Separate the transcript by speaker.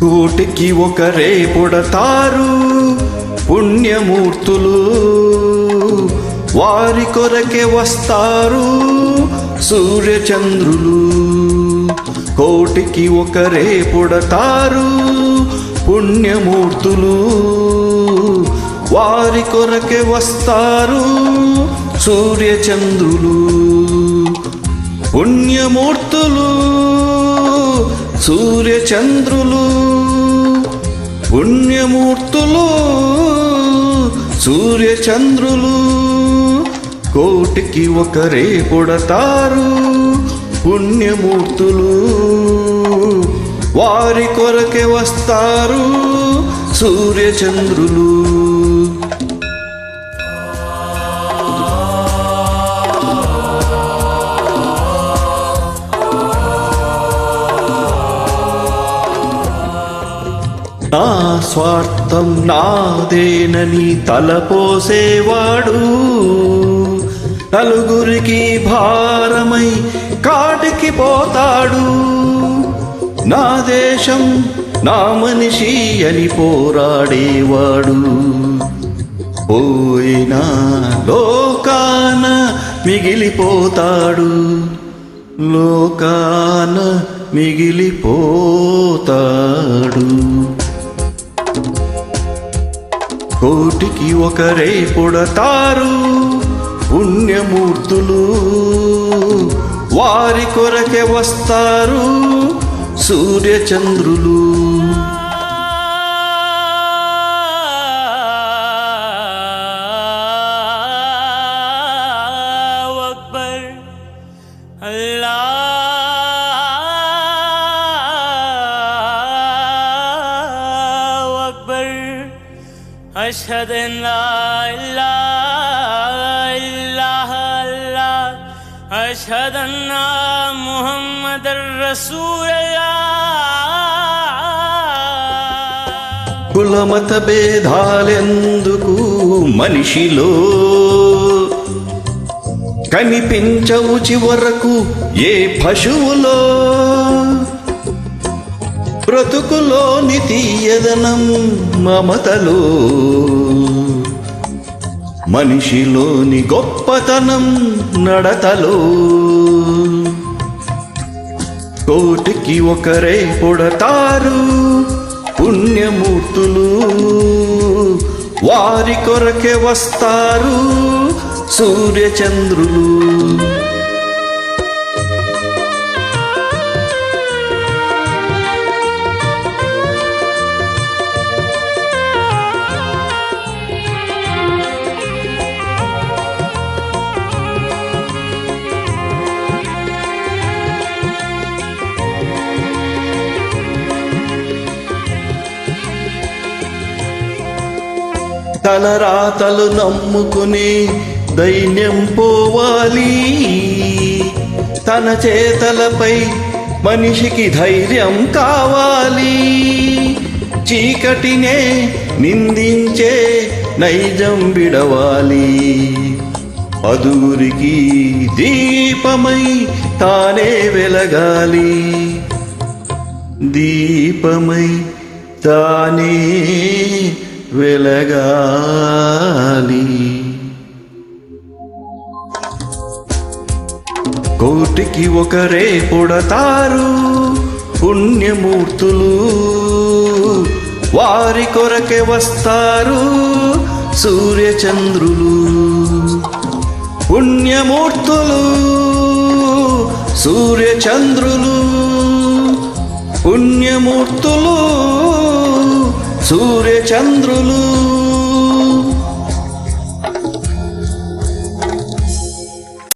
Speaker 1: కోటికి ఒకరే పొడతారు పుణ్యమూర్తులు. వారి కొరకే వస్తారు సూర్యచంద్రులు. కోటికి ఒకరే పుడతారు పుణ్యమూర్తులు. వారి కొరకే వస్తారు సూర్యచంద్రులు. పుణ్యమూర్తులు. సూర్యచంద్రులు పుణ్యమూర్తులు సూర్యచంద్రులు కోటికి ఒకరే పుడతారు పుణ్యమూర్తులు. వారి కొరకే వస్తారు సూర్యచంద్రులు. నా స్వార్థం నాదేనని తలపోసేవాడు. నలుగురికి భారమై కాటికి పోతాడు. నా దేశం నా మనిషి అని పోరాడేవాడు. పోయినా లోకాన మిగిలిపోతాడు. లోకాన మిగిలిపోతాడు. కోటికి ఒకరే పుడతారు పుణ్యమూర్తులు. వారి కొరకే వస్తారు సూర్యచంద్రులు.
Speaker 2: أشهد أن لا إله إلا الله أشهد أن محمد رسول الله
Speaker 1: కులమత భేదాలెందుకు మనిషిలో కనిపించవు చివరకు ఏ పశువులో బ్రతుకులోని తీయదనం మమతలో. మనిషిలోని గొప్పతనం నడతలో. కోటికి ఒకరే పుడతారు పుణ్యమూర్తులు. వారి కొరకే వస్తారు సూర్యచంద్రులు. తలరాతలు నమ్ముకుని దైన్యం పోవాలి. తన చేతలపై మనిషికి ధైర్యం కావాలి. చీకటినే నిందించే నైజం విడవాలి. అదూరికి దీపమై తానే వెలగాలి. దీపమై తానే వెలగాలి. కోటికి ఒకరే పుడతారు పుణ్యమూర్తులు. వారి కొరకే వస్తారు సూర్యచంద్రులు. పుణ్యమూర్తులు సూర్యచంద్రులు. పుణ్యమూర్తులు. సూర్యచంద్రులు.